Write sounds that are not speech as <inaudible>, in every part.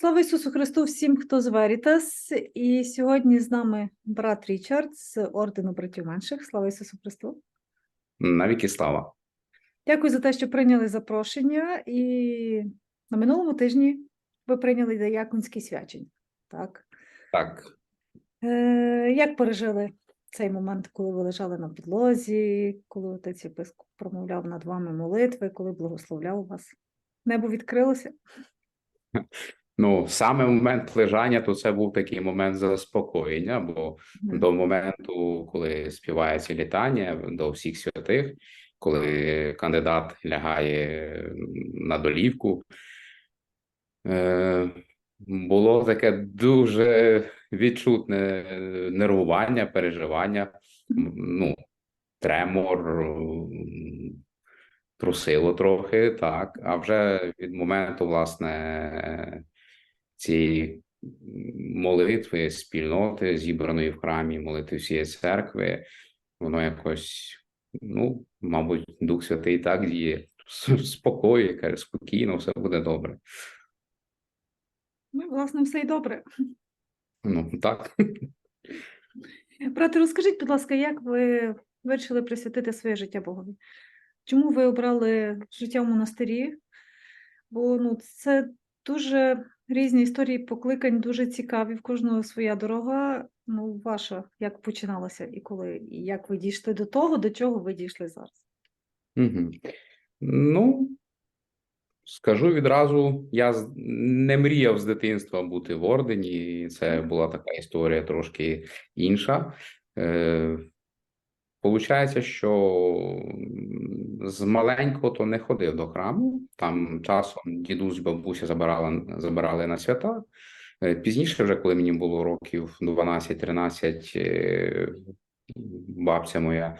Слава Ісусу Христу всім, хто з Верітас. І сьогодні з нами брат Річард з ордену братів менших. Слава Ісусу Христу. Навіки слава. Дякую за те, що прийняли запрошення. І на минулому тижні ви прийняли дияконські свячення. Так. Так, Е, як пережили цей момент, коли ви лежали на підлозі, коли отець єпископ промовляв над вами молитви, коли благословляв вас? Небо відкрилося? <laughs> ну саме момент лежання, то це був такий момент заспокоєння, бо Мгм. до моменту, коли співається літання до всіх святих, коли кандидат лягає на долівку, е, було таке дуже відчутне нервування, переживання, ну, тремор, трусило трохи, так. А вже від моменту, власне, цієї молитви, спільноти, зібраної в храмі, молитви всієї церкви, воно якось, ну, мабуть, Дух Святий так діє, <laughs> спокоює, каже, спокійно, все буде добре. Ну, власне, все й добре. Ну, так. Брате, розкажіть, будь ласка, як ви вирішили присвятити своє життя Богові? Чому ви обрали життя в монастирі? Бо ну, це дуже різні історії покликань, дуже цікаві, в кожного своя дорога. Ну, ваша, як починалася і коли, і як ви дійшли до того, до чого ви дійшли зараз? Угу. Ну, скажу відразу, я не мріяв з дитинства бути в ордені, і це була така історія трошки інша. Е, Получається, що з маленького то не ходив до храму. Там часом дідусь, бабуся забирали, забирали на свята. Е, Пізніше, вже коли мені було років 12-13, е, бабця моя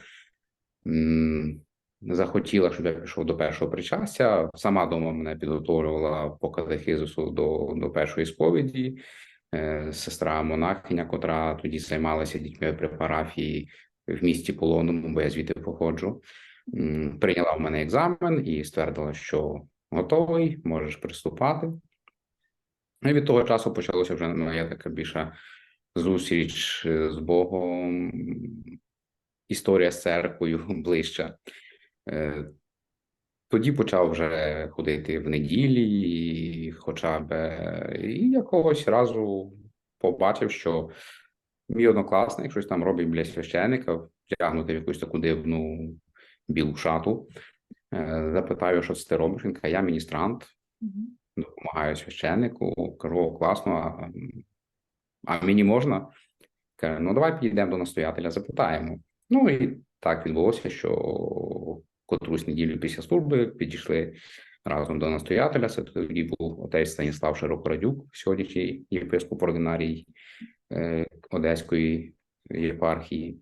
захотіла, щоб я пішов до першого причастя. Сама дома мене підготовлювала по катехизису до, до першої сповіді. Е, Сестра монахиня, котра тоді займалася дітьми при парафії в місті Полонному, бо я звідти походжу. Прийняла в мене екзамен і ствердила, що готовий, можеш приступати. І від того часу почалося вже моя така більша зустріч е, з Богом, історія з церквою <laughs> ближча. Е, Тоді почав вже ходити в неділі, хоча б і якогось разу побачив, що мій однокласник щось там робить біля священика, втягнути в якусь таку дивну білу шату. Е, Запитав, що це ти робиш. Він каже, я міністрант, допомагаю священнику. Кажу, «О, класно, а, а мені можна? Каже, ну давай підійдемо до настоятеля, запитаємо. Ну і так відбулося, що котрусь неділю після служби підійшли разом до настоятеля. Це тоді був отець Станіслав Широкорадюк, сьогоднішній єпископ ординарій Одеської єпархії.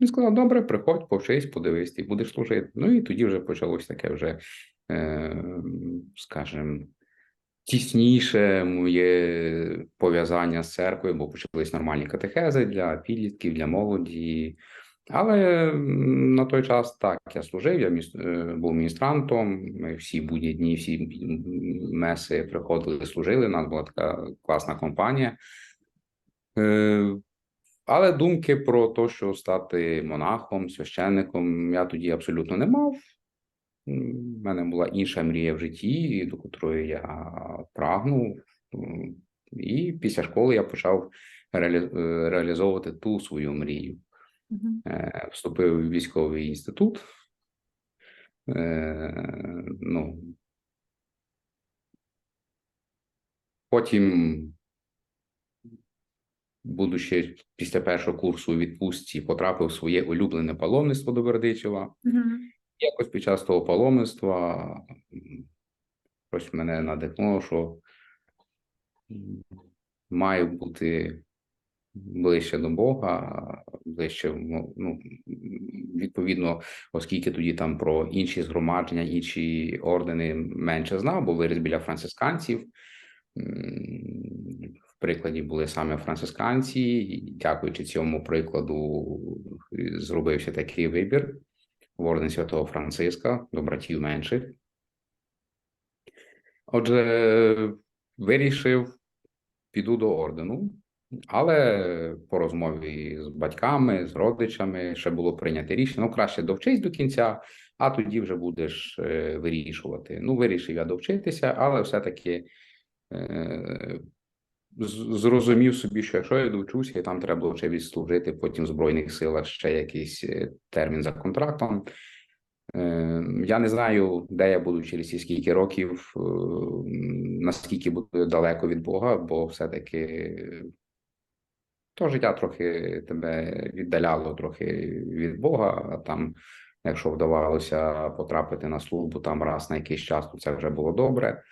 Він сказав: добре, приходь, повчись, подивись, ти будеш служити. Ну і тоді вже почалось таке вже, е, скажімо, тісніше моє пов'язання з церквою, бо почались нормальні катехези для підлітків, для молоді. Але на той час так я служив, я міс- е, був міністрантом. Ми всі будні дні, всі меси приходили, служили. У нас була така класна компанія. Е, Але думки про те, що стати монахом, священником, я тоді абсолютно не мав. У мене була інша мрія в житті, до котрої я прагнув. І після школи я почав е, реалізовувати ту свою мрію. Е, Вступив у військовий інститут. Е, Ну, потім, будучи після першого курсу у відпустці, потрапив в своє улюблене паломництво до Бердичева. Мгм. Якось під час того паломництва щось мене надихнуло, що м, маю бути ближче до Бога, ближче, ну, ну, відповідно, оскільки тоді там про інші згромадження, інші ордени менше знав, бо виріс біля францисканців. В прикладі були саме францисканці, і дякуючи цьому прикладу, зробився такий вибір в орден святого Франциска до братів менших. Отже, вирішив, піду до ордену, але по розмові з батьками, з родичами ще було прийнято рішення. Ну, краще довчись до кінця, а тоді вже будеш е, вирішувати. Ну, вирішив я довчитися, але все-таки е, зрозумів собі, що якщо я довчуся, і там треба було ще відслужити потім в Збройних силах ще якийсь е, термін за контрактом. Е, Я не знаю, де я буду через ці скільки років, наскільки буду далеко від Бога, бо все-таки то життя трохи тебе віддаляло трохи від Бога, а там, якщо вдавалося потрапити на службу там раз на якийсь час, то це вже було добре.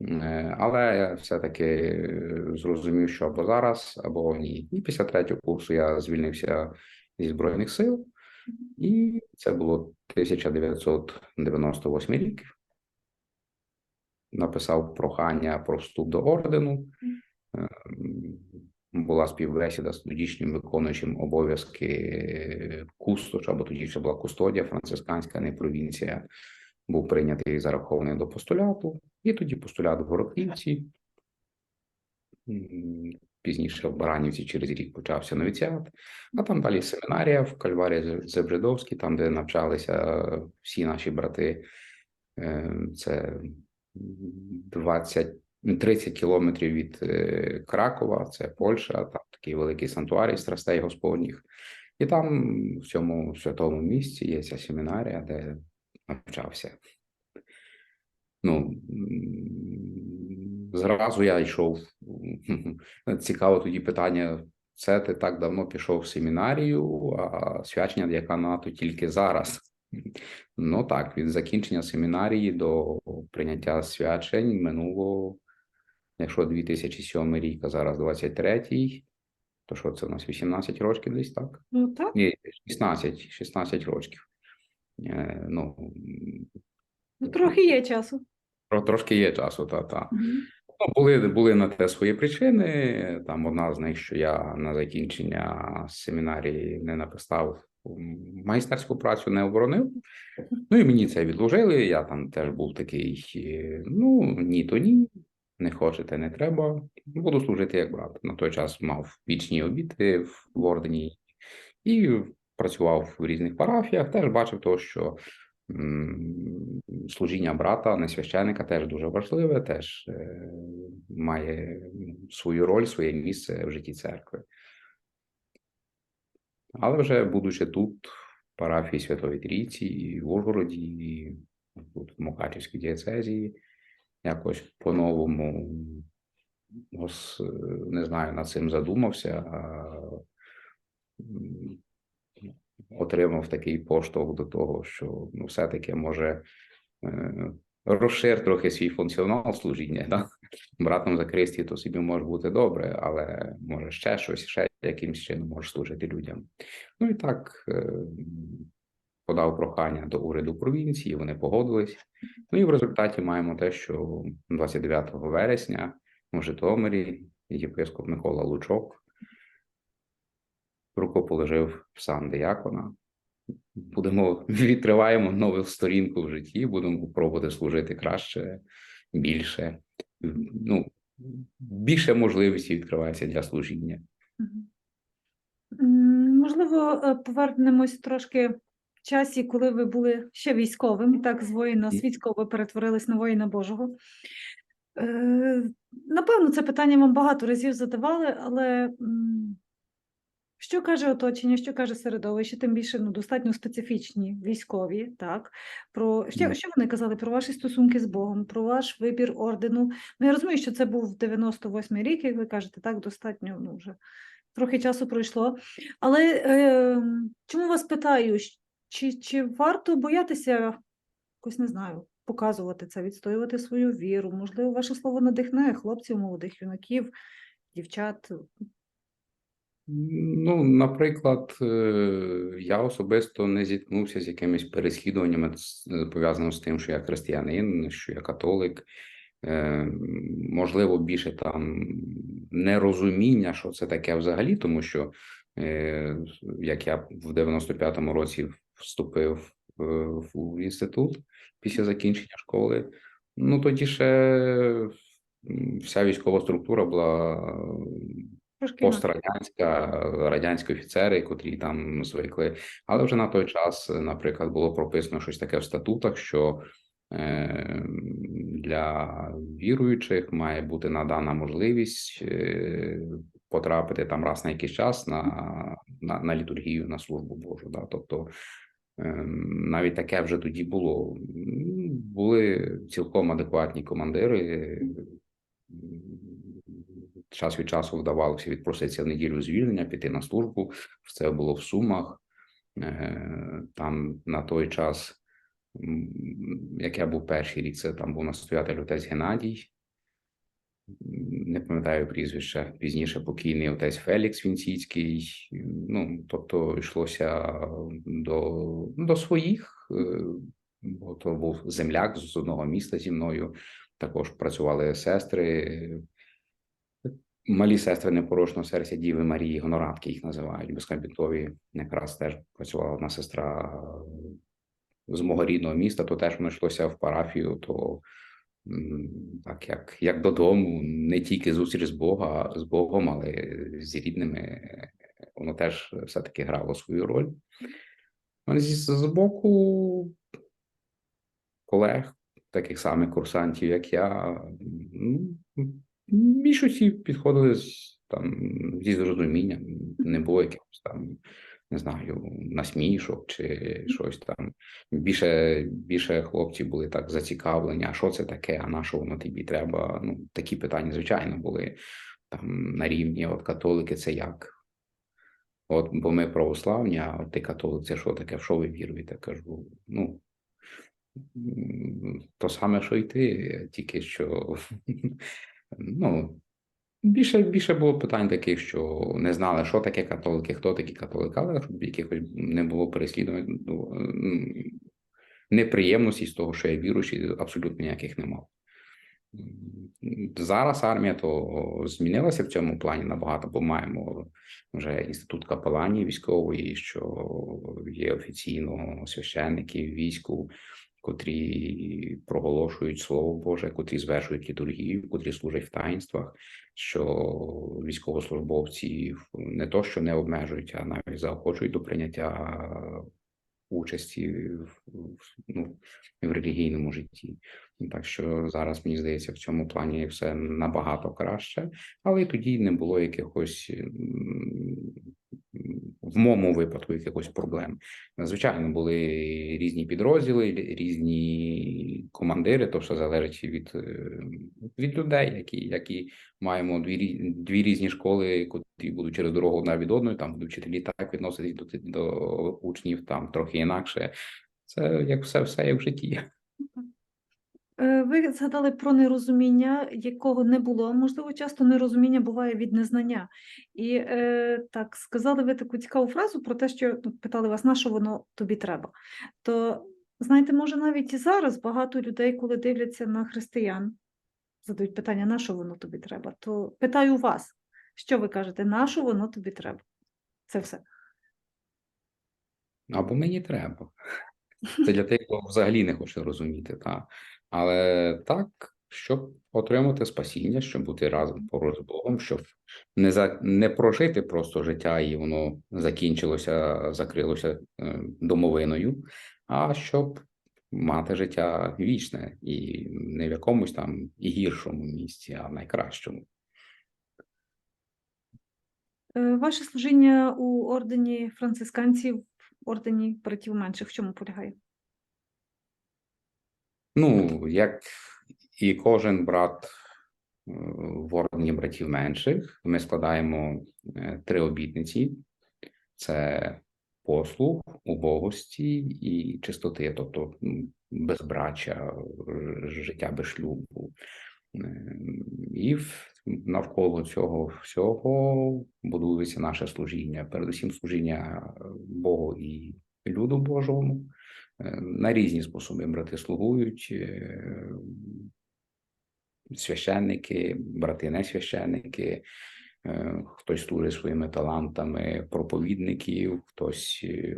Е, Але я все-таки е, зрозумів, що або зараз, або ні. І після третього курсу я звільнився зі Збройних сил, і це було 1998 рік. Написав прохання про вступ до ордену. Е, Була співбесіда з тодішнім виконуючим обов'язки кусточ, або тоді ще була кустодія францисканська, не провінція. Був прийнятий і зарахований до постуляту, і тоді постулят в Горохівці. Пізніше в Баранівці через рік почався новіціат, а там далі семінарія в Кальварі Зебридовській, там, де навчалися всі наші брати. Е, Це 20, 30 кілометрів від е, Кракова, це Польща, там такий великий санктуарій страстей Господніх. І там, в цьому святому місці, є ця семінарія, де навчався. Ну, зразу я йшов. <laughs> Цікаво тоді питання: це ти так давно пішов в семінарію, а свячення діаканату тільки зараз. Ну так, від закінчення семінарії до прийняття свячень минуло, якщо 2007 рік, а зараз 23-й, то що це у нас 18 років десь так? Ну так, Ні, 16, 16 років. Е, ну, ну, трохи є часу. тро- трошки є часу, та, та. Ну, були, були на те свої причини. Там одна з них, що я на закінчення семінарії не написав майстерську працю, не оборонив. Ну і мені це відложили. Я там теж був такий: е, ну ні, то ні, не хочете, не треба. Буду служити як брат. На той час мав вічні обіди в в ордені і працював в різних парафіях. Теж бачив то, що служіння брата, не священника, теж дуже важливе, теж е, має свою роль, своє місце в житті церкви. Але вже будучи тут, в парафії Святої Трійці, і в Ужгороді, і тут в Мукачівській дієцезії, якось по-новому ос- не знаю, над цим задумався. Отримав такий поштовх до того, що ну, все-таки може е, розшир трохи свій функціонал служіння. Да? Братом Закристі то собі може бути добре, але може ще щось, ще якимсь чином може служити людям. Ну і так е, подав прохання до уряду провінції, вони погодились. Ну і в результаті маємо те, що 29 вересня в Житомирі єпископ Микола Лучок рукоположив в сан диякона. Будемо <laughs> відкриваємо нову сторінку в житті, будемо пробувати служити краще, більше. Ну, більше можливостей відкривається для служіння. Можливо, е, повернемось трошки часі, коли ви були ще військовим, так з воїна світського перетворились на воїна Божого. Е, Напевно, це питання вам багато разів задавали, але що каже оточення, що каже середовище, тим більше ну, достатньо специфічні військові, так? Про що, що вони казали про ваші стосунки з Богом, про ваш вибір ордену? Ну, я розумію, що це був 98-й рік, як ви кажете, так, достатньо ну, вже трохи часу пройшло. Але е, чому вас питаю, чи, чи варто боятися, якось не знаю, показувати це, відстоювати свою віру? Можливо, ваше слово надихне хлопців, молодих юнаків, дівчат. Ну, наприклад, е, я особисто не зіткнувся з якимись переслідуваннями, з- пов'язаними з тим, що я християнин, що я католик. Е, Можливо, більше там нерозуміння, що це таке взагалі, тому що е, як я в 95-му році вступив е, в інститут після закінчення школи, ну тоді ще вся військова структура була пострадянська, радянські офіцери, котрі там звикли. Але вже на той час, наприклад, було прописано щось таке в статутах, що е, для віруючих має бути надана можливість е, потрапити там раз на якийсь час на, на, на літургію, на службу Божу. Да? Тобто навіть таке вже тоді було. Були цілком адекватні командири. Час від часу вдавалося відпроситися в неділю звільнення, піти на службу. Це було в Сумах. Е, Там на той час, як я був перший рік, це там був настоятель отець Геннадій. Не пам'ятаю прізвище, пізніше покійний отець Фелікс Вінціцький. Ну, тобто йшлося до, до своїх, е, бо то був земляк з одного міста зі мною. Також працювали сестри, малі сестри непорочного серця Діви Марії, гоноратки їх називають, безкомпітові. Якраз теж працювала одна сестра з мого рідного міста, то теж воно йшлося в парафію, то так як, як додому, не тільки зустріч з Бога, з Богом, але з рідними, воно теж все-таки грало свою роль. А З, з боку колег, таких самих курсантів, як я, ну, більшості підходили з там зі зрозумінням, не було якихось там, не знаю, насмішок чи щось там. Більше, більше хлопці були так зацікавлені, а що це таке, а на що воно тобі треба? Ну, такі питання, звичайно, були там на рівні, от католики це як? От, бо ми православні, а ти католик, це що таке, в що ви віруєте? Кажу, ну, то саме, що й ти, тільки що <laughs> ну, більше, більше було питань таких, що не знали, що таке католики, хто такі католики, але щоб якихось не було переслідувань, ну, неприємності з того, що я віруючий, абсолютно ніяких не мав. Зараз армія то змінилася в цьому плані набагато, бо маємо вже інститут капеланії військової, що є офіційно священники війську, котрі проголошують слово Боже, котрі звершують літургію, котрі служать в таїнствах, що військовослужбовці не то, що не обмежують, а навіть заохочують до прийняття участі в, ну, в релігійному житті. Так що зараз мені здається, в цьому плані все набагато краще, але й тоді не було якихось в моєму випадку якихось проблем. Звичайно, були різні підрозділи, різні командири, то все залежить від, е, від людей, які, які маємо дві, дві різні школи, котрі будуть через дорогу одна від одної, там будуть вчителі так відноситись до, до учнів, там трохи інакше. Це як все, все як в житті. Е, Ви згадали про нерозуміння, якого не було. Можливо, часто нерозуміння буває від незнання. І е, так сказали ви таку цікаву фразу про те, що ну, питали вас, на що воно тобі треба. То знаєте, може навіть і зараз багато людей, коли дивляться на християн, задають питання, на що воно тобі треба. То питаю вас, що ви кажете, на що воно тобі треба? Це все. Або мені треба. Це для тих, хто взагалі не хоче розуміти, та. Але так, щоб отримати спасіння, щоб бути разом поруч з Богом, щоб не за не прожити просто життя і воно закінчилося, закрилося е, домовиною, а щоб мати життя вічне і не в якомусь там і гіршому місці, а в найкращому. Е, Ваше служіння у ордені францисканців, ордені братів менших, в чому полягає? Ну, як і кожен брат е, в ордені братів менших, ми складаємо е, три обітниці: це послуг, убогості і чистоти, тобто е, життя без шлюбу. Е, І навколо цього всього будується наше служіння. Передусім служіння е, Богу і люду Божому. Е, На різні способи брати слугують, священники, брати не священники, хтось служить своїми талантами проповідників, хтось е,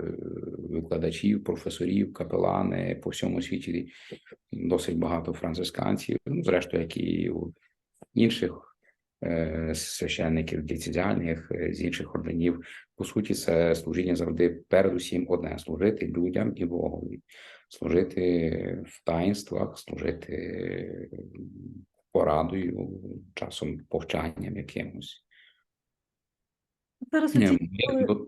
викладачів, професорів, капелани по всьому світі. Досить багато францисканців, ну, зрештою, як і у інших е, священників ліцезіальних, е, з інших орденів. По суті, це служіння завжди передусім одне служити людям і Богові, служити в таїнствах, служити порадою, часом повчанням якимось. Зараз Ні, оці- я до-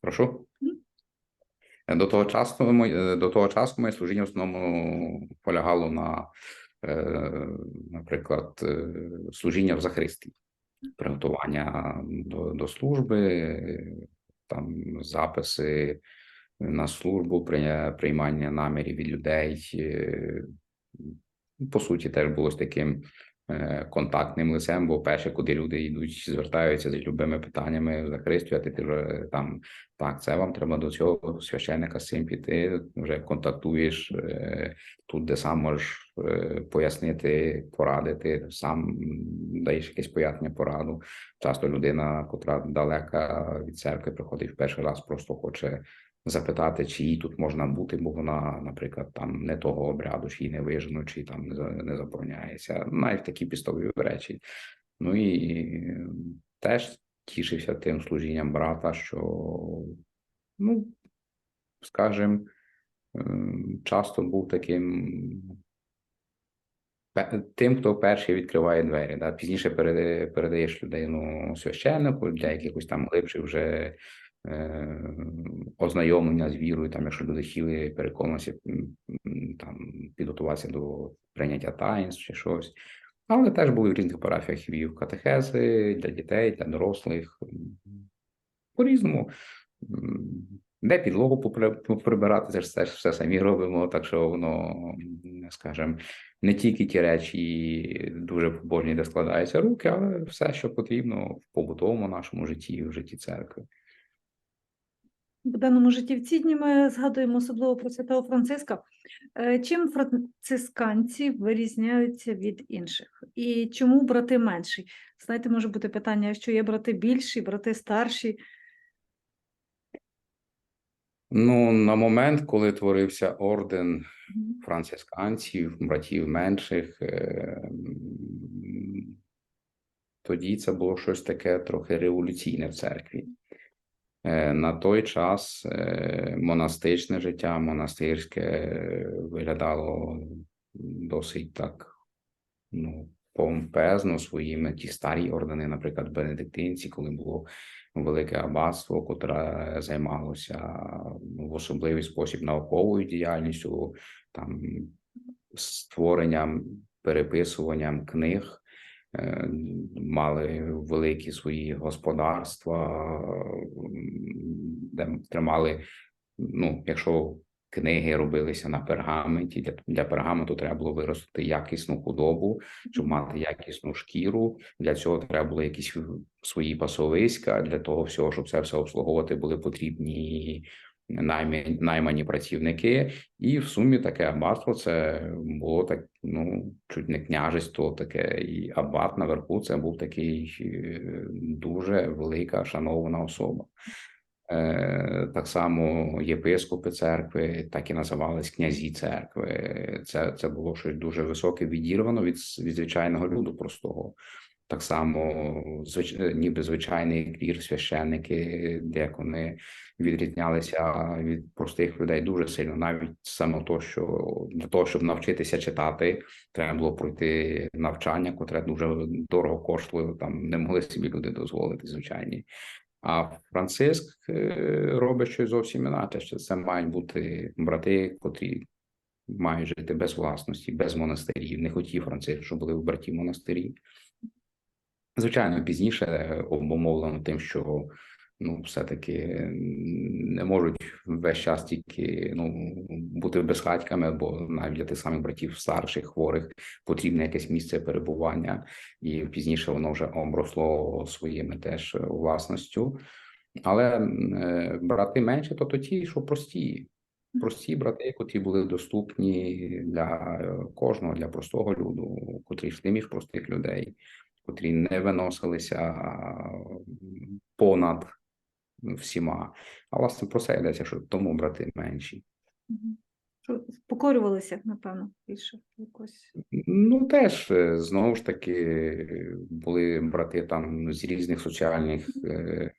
Прошу. Мгм. До того часу моє- до того часу моє служіння в основному полягало на, е, наприклад, е, служіння в захристі, приготування до, до служби, е, там записи на службу, приймання намірів від людей. е, По суті, теж було з таким е, контактним лицем, бо перше, куди люди йдуть, звертаються з любими питаннями в захристю, а ти, ти вже там так, це вам треба до цього священника з цим піти. Вже контактуєш е, тут, де сам можеш е, пояснити, порадити, сам даєш якесь пояснення, пораду. Часто людина, котра далека від церкви, приходить в перший раз, просто хоче запитати, чи їй тут можна бути, бо вона, наприклад, там не того обряду, чи їй не вижено, чи там не за- забороняється. Навіть такі пістові речі. Ну і е, теж тішився тим служінням брата, що, ну, скажімо, ем, часто був таким тим, хто перший відкриває двері. Да? Пізніше передаєш людину священнику для якихось там глибших вже е, ознайомлення з вірою, там, якщо люди м, м, там, підготуватися до прийняття таїнств чи щось. Але теж були в різних парафіях вів катехези для дітей, для дорослих. По-різному. Де підлогу поприбирати, це ж теж все самі робимо, так що воно, скажімо, не тільки ті речі дуже побожні, де складаються руки, але все, що потрібно в побутовому нашому житті, в житті церкви. В даному житті в ці дні ми згадуємо особливо про святого Франциска. Е, Чим францисканці вирізняються від інших? І чому брати менші? Знаєте, може бути питання, що є брати більші, брати старші. Ну, на момент, коли творився орден францисканців, братів менших, е, тоді це було щось таке трохи революційне в церкві. Е, На той час е, монастичне життя, монастирське е, виглядало досить так, ну, помпезно своїми ті старі ордени, наприклад, бенедиктинці, коли було велике аббатство, котре займалося ну, в особливий спосіб науковою діяльністю, там створенням, переписуванням книг, мали великі свої господарства, де тримали, ну, якщо книги робилися на пергаменті, для, для пергаменту треба було виростити якісну худобу, щоб мати якісну шкіру. Для цього треба було якісь свої пасовиська. Для того всього, щоб це все обслуговувати, були потрібні наймані, наймані працівники. І в сумі таке аббатство це було так, ну чуть не княжество, таке і аббат наверху. Це був такий е, дуже велика шанована особа. Е, Так само єпископи церкви, так і називались князі церкви. Це, це було щось дуже високе, відірвано від, від звичайного люду простого. Так само, звич... е, ніби звичайний клір, священники, декони відрізнялися від простих людей дуже сильно. Навіть саме то, що для того, щоб навчитися читати, треба було пройти навчання, котре дуже дорого коштує. Там не могли собі люди дозволити звичайні. А Франциск е, робить щось зовсім інакше. що Це мають бути брати, котрі мають жити без власності, без монастирів. Не хотів Франциск, щоб були в браті монастирі. Звичайно, пізніше обумовлено тим, що ну, все-таки не можуть весь час тільки ну, бути безхатьками, бо навіть для тих самих братів старших, хворих потрібне якесь місце перебування, і пізніше воно вже обросло своїми теж власністю. Але е, брати менше, то, то ті, що прості. Прості брати, котрі були доступні для кожного, для простого люду, котрі йшли між простих людей, котрі не виносилися понад всіма. А власне про це йдеться, що тому брати менші. Покорювалися, напевно, більше якось. Ну, теж е, знову ж таки були брати там з різних соціальних е,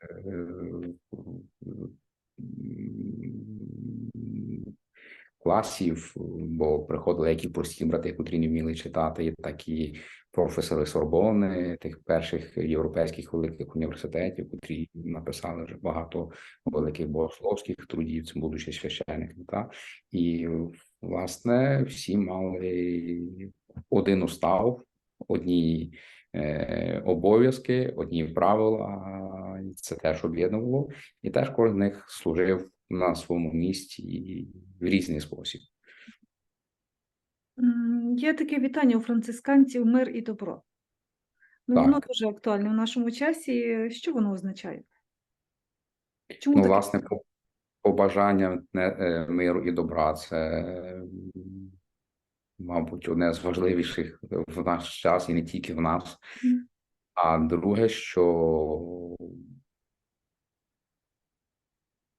класів, бо приходили як і прості брати, котрі не вміли читати, так і професори Сорбони, тих перших європейських великих університетів, котрі написали вже багато великих богословських трудів, будучи священниками. Та? І власне всі мали один устав, одні е, обов'язки, одні правила. Це теж об'єднувало, і теж кожен з них служив на своєму місці в різний спосіб. Є таке вітання у францисканців мир і добро. Ну, Так. воно дуже актуальне в нашому часі. Що воно означає? Чому Ну, таке? власне, побажання е, миру і добра це, мабуть, одне з важливіших в наш час і не тільки в нас. Мгм. А друге, що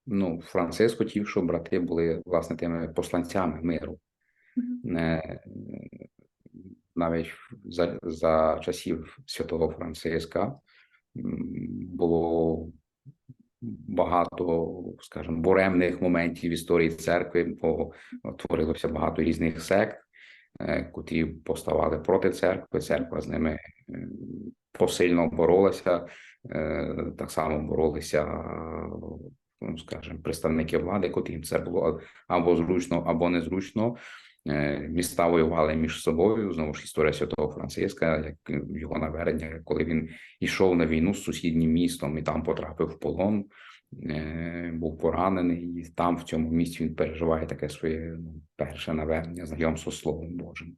ну, Франциск хотів, щоб брати були власне тими посланцями миру. Не, навіть за, за часів святого Франциска було багато, скажімо, буремних моментів в історії церкви, бо творилося багато різних сект, е, котрі поставали проти церкви. Церква з ними е, посильно боролася, е, так само боролися, ну, скажімо, представники влади, котрим це було або зручно, або незручно. Е, Міста воювали між собою. Знову ж історія святого Франциска, як його навернення, коли він йшов на війну з сусіднім містом і там потрапив в полон, е, був поранений, і там в цьому місці він переживає таке своє ну, перше навернення, знайомство з Словом Божим.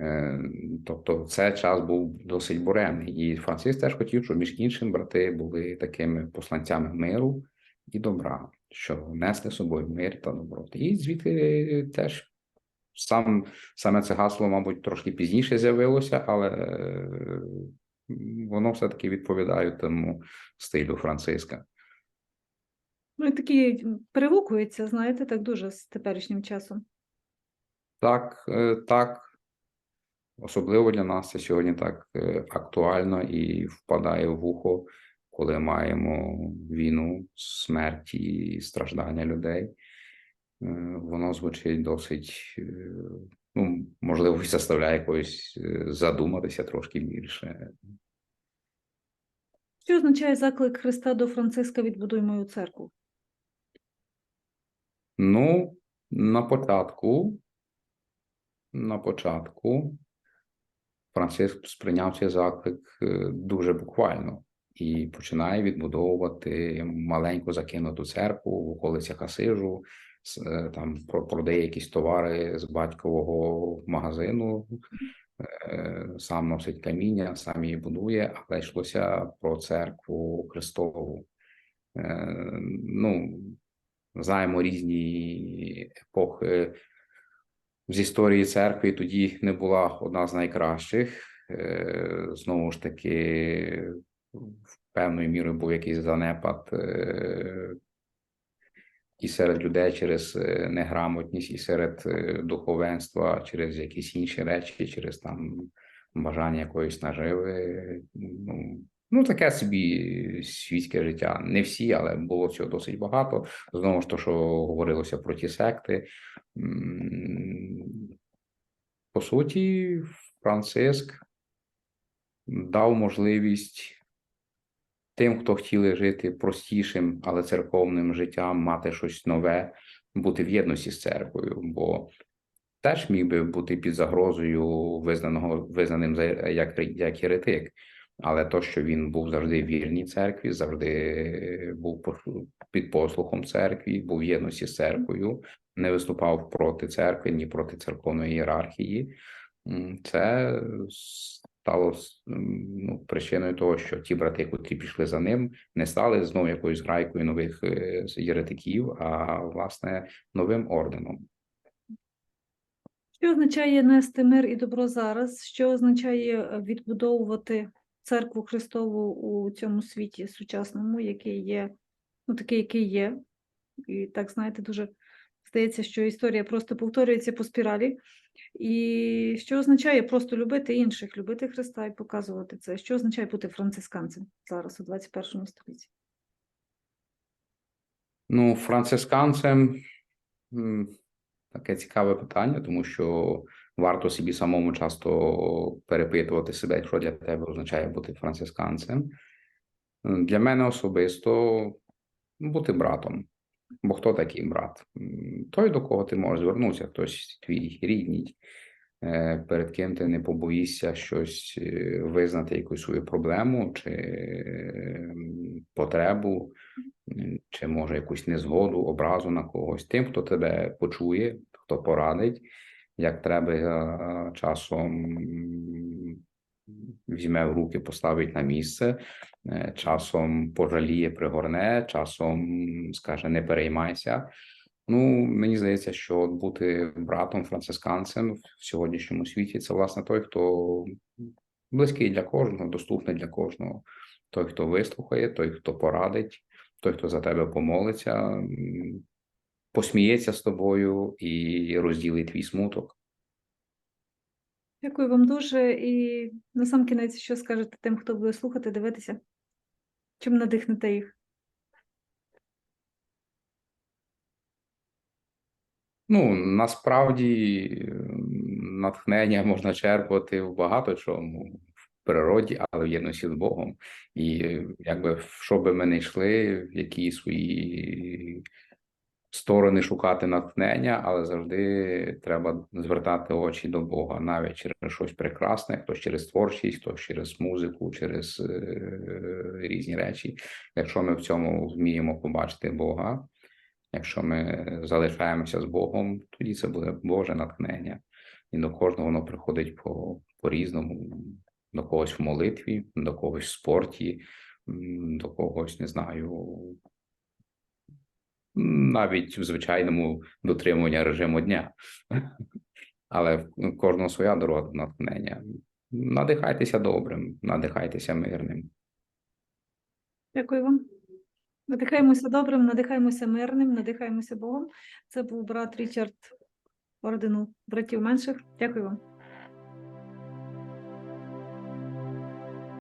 Е, Тобто, це час був досить буремний, і Франциск теж хотів, щоб між іншим брати були такими посланцями миру і добра, що несли собою мир та добро. І звідти теж сам саме це гасло, мабуть, трошки пізніше з'явилося, але е, воно все-таки відповідає тому стилю Франциска. Ну, і такі м, перегукується, знаєте, так дуже з теперішнім часом. Так, е, так. Особливо для нас це сьогодні так е, актуально і впадає в вухо, коли маємо війну, смерті і страждання людей. Е, Воно звучить досить, е, ну, можливо, і заставляє якось е, задуматися трошки більше. Що означає заклик Христа до Франциска «Відбудуй мою церкву»? Ну, на початку, на початку Франциск сприйняв цей заклик дуже буквально і починає відбудовувати маленьку закинуту церкву в околицях Асижу, там продає якісь товари з батькового магазину, е, сам носить каміння, сам її будує, але йшлося про церкву Христову. Е, Ну, знаємо різні епохи з історії церкви, тоді не була одна з найкращих. Е, Знову ж таки, в певною мірою був якийсь занепад е, і серед людей через е, неграмотність, і серед е, духовенства, через якісь інші речі, через там бажання якоїсь наживи. Ну, ну таке собі світське життя. Не всі, але було цього досить багато. Знову ж то, що говорилося про ті секти. По суті, Франциск дав можливість тим, хто хотіли жити простішим, але церковним життям, мати щось нове, бути в єдності з церквою, бо теж міг би бути під загрозою визнаного визнаним як, як єретик. Але то, що він був завжди в вірній церкві, завжди був під послухом церкві, був в єдності з церквою, не виступав проти церкви, ні проти церковної ієрархії. Це стало ну, причиною того, що ті брати, котрі пішли за ним, не стали знову якоюсь грайкою нових е, єретиків, а власне новим орденом. Що означає нести мир і добро зараз? Що означає е, відбудовувати церкву Христову у цьому світі сучасному, який є, ну такий, який є, і так знаєте, дуже Здається, що історія просто повторюється по спіралі. І що означає просто любити інших, любити Христа і показувати це? Що означає бути францисканцем зараз у 21 столітті? Ну, францисканцем таке цікаве питання, тому що варто собі самому часто перепитувати себе, що для тебе означає бути францисканцем. Для мене особисто бути братом. Бо хто такий брат? Той, до кого ти можеш звернутися, хтось твій рідний, е, перед ким ти не побоїшся щось е, визнати, якусь свою проблему чи потребу, чи може якусь незгоду, образу на когось. Тим, хто тебе почує, хто порадить, як треба е, часом візьме в руки, поставить на місце, часом пожаліє, пригорне, часом скаже не переймайся. Ну, мені здається, що бути братом францисканцем в сьогоднішньому світі це власне той, хто близький для кожного, доступний для кожного. Той, хто вислухає, той, хто порадить, той, хто за тебе помолиться, посміється з тобою і розділить твій смуток. Дякую вам дуже. І на сам кінець, що скажете тим, хто буде слухати, дивитися? Чим надихнете їх? Ну, насправді натхнення можна черпати в багато чому в природі, але в єдності з Богом. І якби в що би ми не йшли, в які свої сторони шукати натхнення, але завжди треба звертати очі до Бога, навіть через щось прекрасне, хтось через творчість, хтось через музику, через е, різні речі. Якщо ми в цьому вміємо побачити Бога. Якщо ми залишаємося з Богом, тоді це буде Боже натхнення. І до кожного воно приходить по, по-різному, до когось в молитві, до когось в спорті, до когось, не знаю, навіть в звичайному дотримуванні режиму дня. Але в кожного своя дорога до натхнення. Надихайтеся добрим, надихайтеся мирним. Дякую вам. Надихаємося добрим, надихаємося мирним, надихаємося Богом. Це був брат Річард ордену братів менших. Дякую вам.